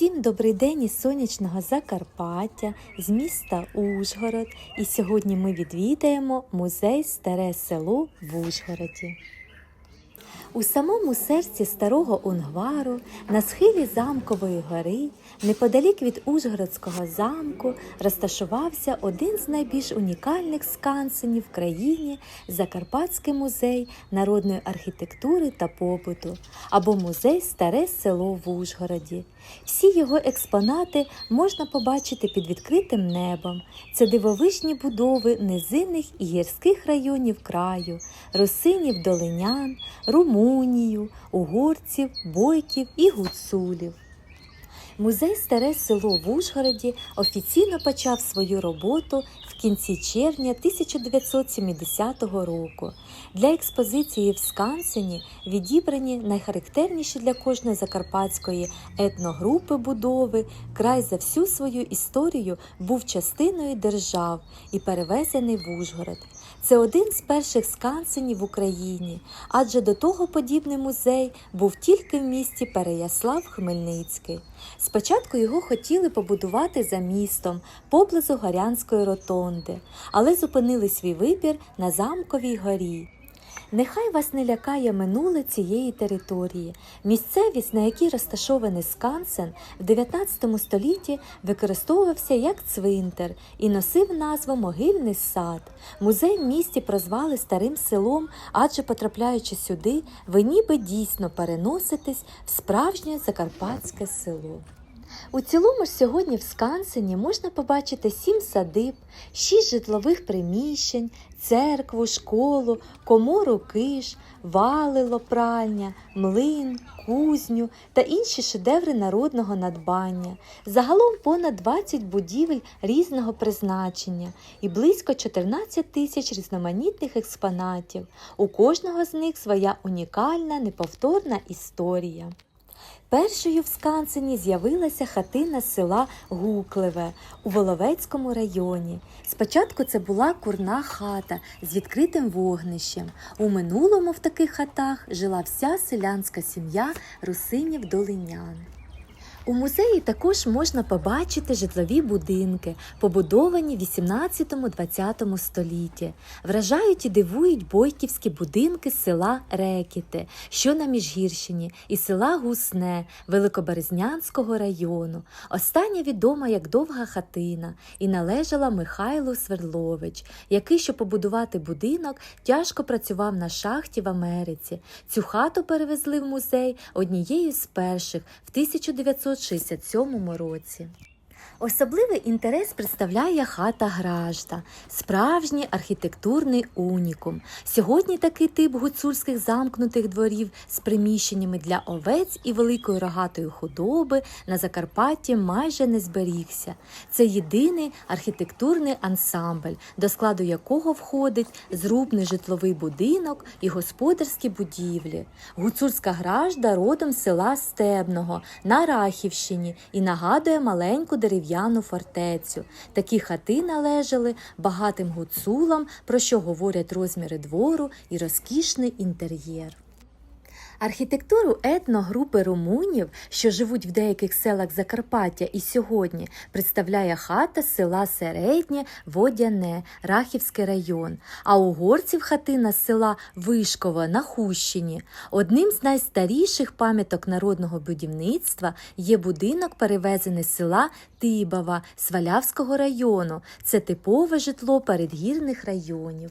Усім добрий день із сонячного Закарпаття, з міста Ужгород. І сьогодні ми відвідаємо музей Старе село в Ужгороді. У самому серці старого Унгвару, на схилі замкової гори, неподалік від Ужгородського замку, розташувався один з найбільш унікальних скансенів в країні Закарпатський музей народної архітектури та побуту або музей Старе село в Ужгороді. Всі його експонати можна побачити під відкритим небом. Це дивовижні будови низинних і гірських районів краю, русинів долинян, румунію, угорців, бойків і гуцулів. Музей Старе село в Ужгороді офіційно почав свою роботу в кінці червня 1970 року. Для експозиції в Скансені відібрані найхарактерніші для кожної закарпатської етногрупи будови. Край за всю свою історію був частиною держав і перевезений в Ужгород. Це один з перших скансенів в Україні, адже до того подібний музей був тільки в місті Переяслав-Хмельницький. Спочатку його хотіли побудувати за містом поблизу Горянської ротонди, але зупинили свій вибір на замковій горі. Нехай вас не лякає минуле цієї території. Місцевість, на якій розташований скансен, в 19 столітті використовувався як цвинтар і носив назву Могильний сад. Музей в місті прозвали старим селом, адже потрапляючи сюди, ви ніби дійсно переноситесь в справжнє закарпатське село. У цілому ж сьогодні в Скансені можна побачити сім садиб, шість житлових приміщень, церкву, школу, комору киш, валило пральня, млин, кузню та інші шедеври народного надбання. Загалом понад 20 будівель різного призначення і близько 14 тисяч різноманітних експонатів. У кожного з них своя унікальна, неповторна історія. Першою в Скансені з'явилася хатина села Гуклеве у Воловецькому районі. Спочатку це була курна хата з відкритим вогнищем. У минулому в таких хатах жила вся селянська сім'я русинів долинян. У музеї також можна побачити житлові будинки, побудовані в 18-20 столітті. Вражають і дивують бойківські будинки села Рекіти, що на Міжгірщині, і села Гусне Великоберезнянського району. Остання відома як довга хатина і належала Михайлу Свердлович, який, щоб побудувати будинок, тяжко працював на шахті в Америці. Цю хату перевезли в музей однією з перших в 1967 році. Особливий інтерес представляє хата Гражда, справжній архітектурний унікум. Сьогодні такий тип гуцульських замкнутих дворів з приміщеннями для овець і великої рогатої худоби на Закарпатті майже не зберігся. Це єдиний архітектурний ансамбль, до складу якого входить зрубний житловий будинок і господарські будівлі. Гуцульська гражда родом з села Стебного на Рахівщині і нагадує маленьку дерев'яну дерев'яну фортецю. Такі хати належали багатим гуцулам, про що говорять розміри двору і розкішний інтер'єр. Архітектуру етногрупи румунів, що живуть в деяких селах Закарпаття і сьогодні, представляє хата села Середнє Водяне, Рахівський район, а угорців хатина села Вишково на Хущині. Одним з найстаріших пам'яток народного будівництва є будинок, перевезений з села Тибава Свалявського району. Це типове житло передгірних районів.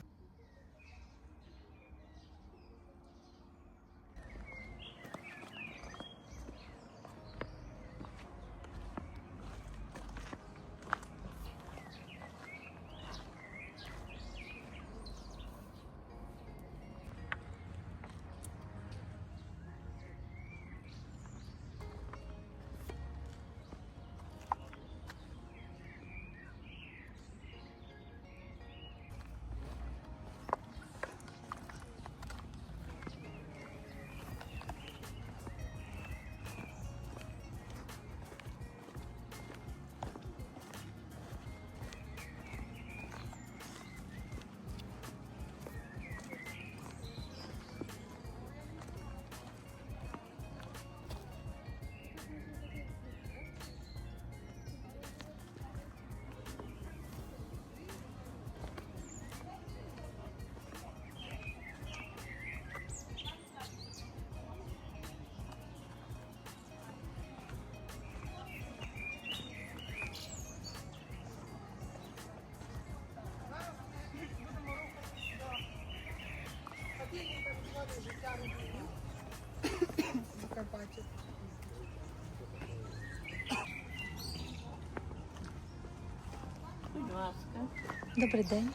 Добрий день.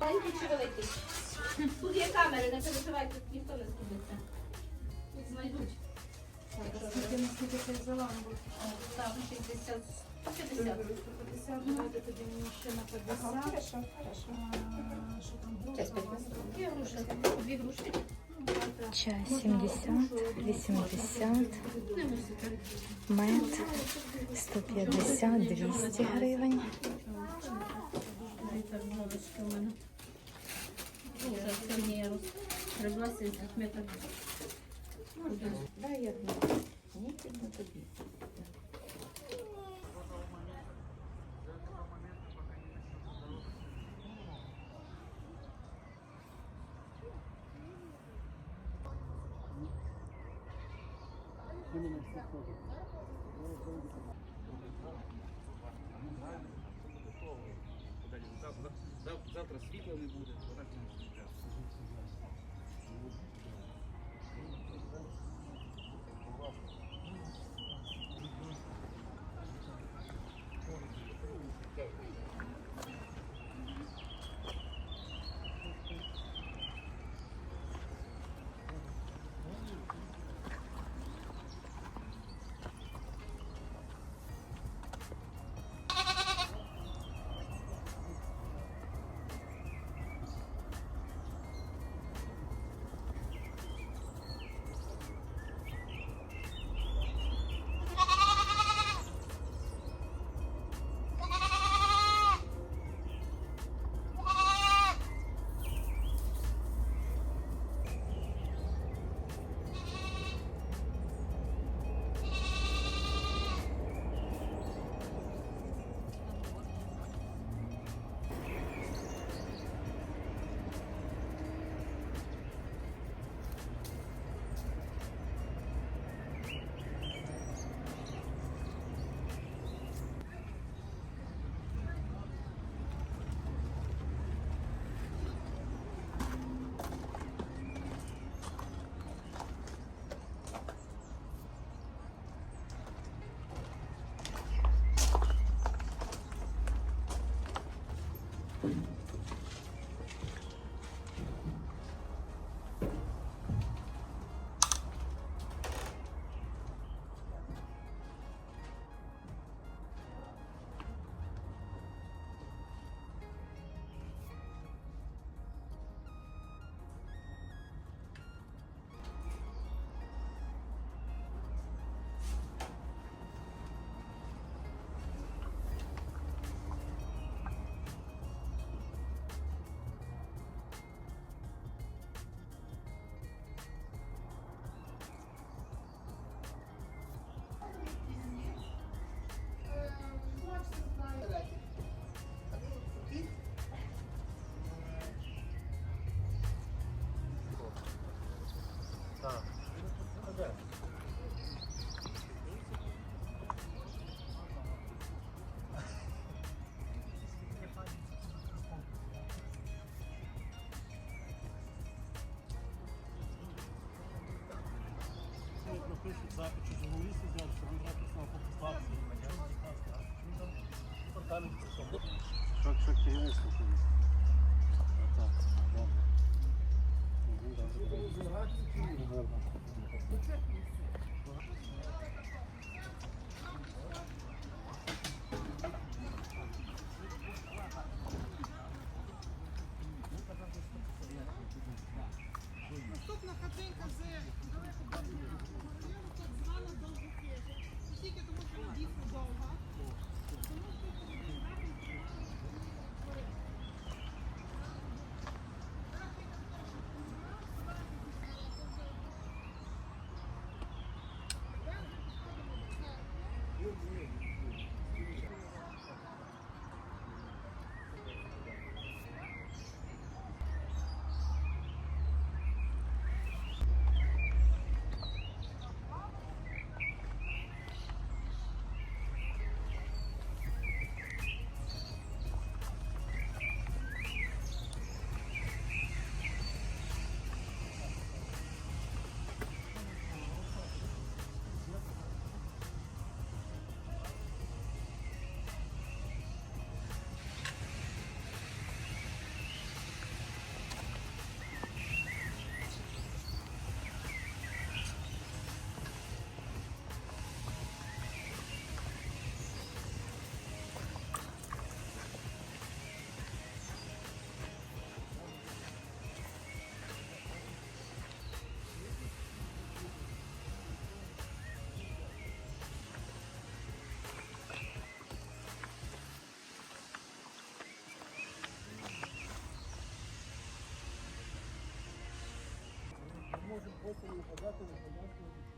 Маленький чи великий? Тут є камери, не переживайте, тут ніхто не скубиться. Тут знайдуть. Скільки наскільки ти взяла? Там 60. 50. 50, давайте тоді мені ще на 50. Хорошо, хорошо. А, Що там було? П'ять минут. Є груші. Дві груші. Чай 70, 80, Не мусите. мед 150, 200 гривень. Дивіться, молочки у мене. Сьогодні я 70 метрів. Дай одну. Ні, тільки тобі. Не буде, напишуть запит, чи журналісти взяли, що good ring. можемо просто не показати на громадському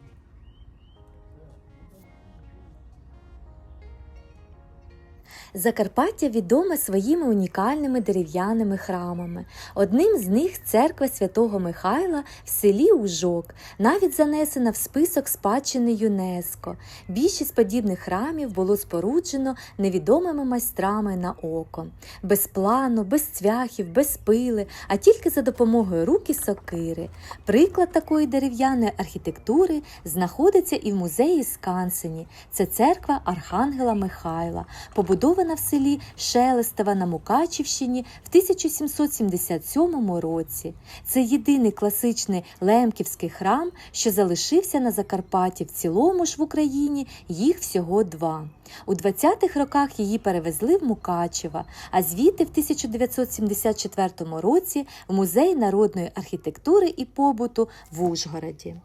Закарпаття відоме своїми унікальними дерев'яними храмами. Одним з них церква святого Михайла в селі Ужок, навіть занесена в список спадщини ЮНЕСКО. Більшість подібних храмів було споруджено невідомими майстрами на око, без плану, без цвяхів, без пили, а тільки за допомогою рук і сокири. Приклад такої дерев'яної архітектури знаходиться і в музеї Скансені. Це церква Архангела Михайла, побудована в селі Шелестова на Мукачівщині в 1777 році. Це єдиний класичний лемківський храм, що залишився на Закарпатті. В цілому ж в Україні їх всього два. У 20-х роках її перевезли в Мукачева, а звідти в 1974 році в Музей народної архітектури і побуту в Ужгороді.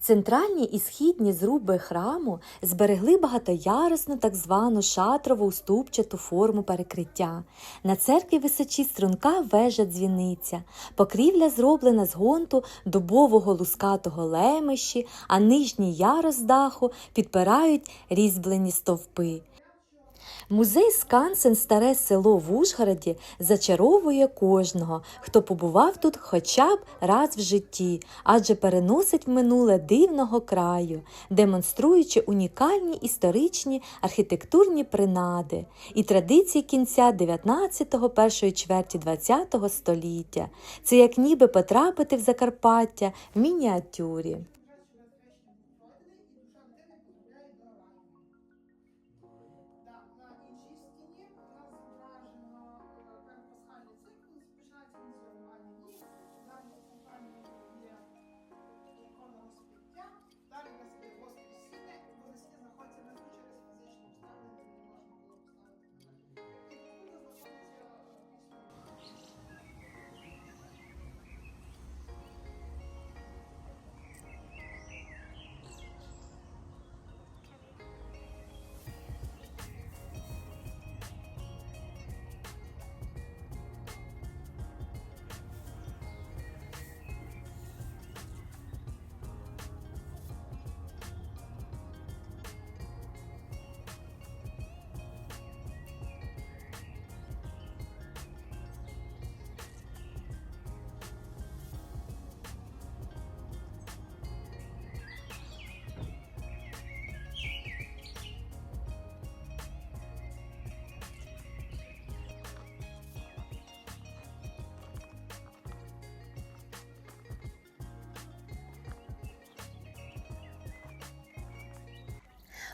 Центральні і східні зруби храму зберегли багатоярусну так звану шатрову уступчату форму перекриття. На церкві височі струнка вежа дзвіниця. Покрівля зроблена з гонту дубового лускатого лемищі, а нижній ярус даху підпирають різьблені стовпи. Музей Скансен Старе село в Ужгороді зачаровує кожного, хто побував тут хоча б раз в житті, адже переносить в минуле дивного краю, демонструючи унікальні історичні архітектурні принади і традиції кінця 19-го, першої чверті 20-го століття. Це як ніби потрапити в Закарпаття в мініатюрі.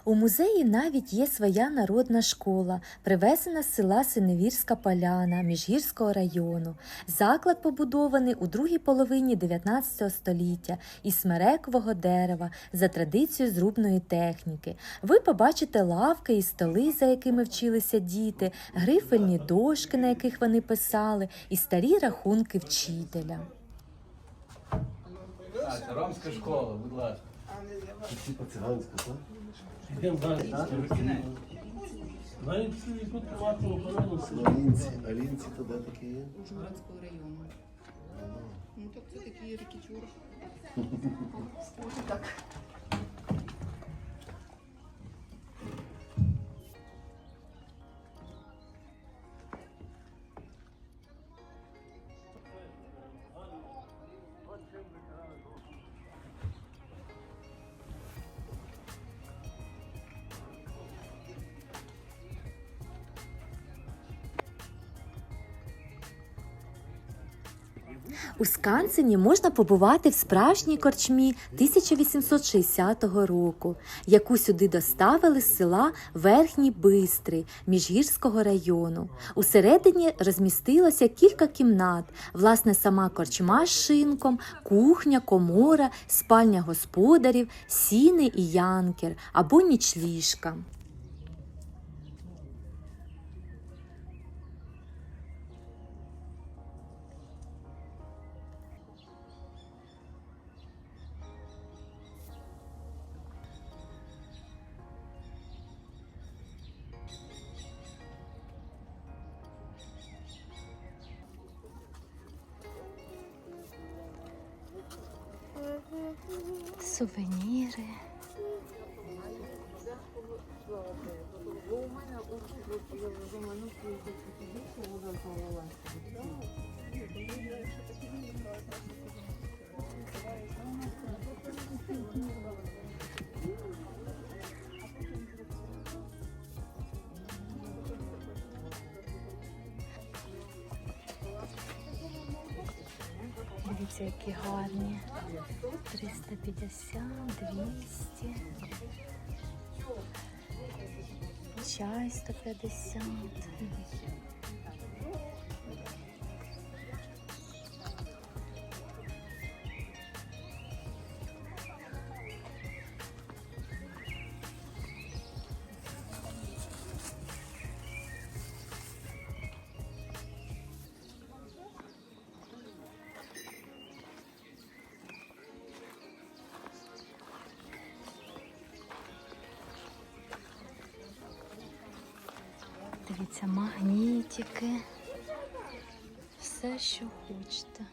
У музеї навіть є своя народна школа, привезена з села Синевірська Поляна Міжгірського району. Заклад побудований у другій половині 19 століття із смерекового дерева за традицією зрубної техніки. Ви побачите лавки і столи, за якими вчилися діти, грифельні дошки, на яких вони писали, і старі рахунки вчителя. Це ромська школа, будь ласка. Типа циганська, так? Йдемо далі. Навіть Алінці, алінці то де такі є? Ужгородського району. Ну так це такі рікічур. Так. У Скансені можна побувати в справжній корчмі 1860 року, яку сюди доставили з села Верхній Бистрий Міжгірського району. Усередині розмістилося кілька кімнат, власне, сама корчма з шинком, кухня, комора, спальня господарів, сіни і янкер або нічліжка. Дивіться, які гарні. 350, 200. Чай 150. Дивіться, магнітики. Все, що хочете.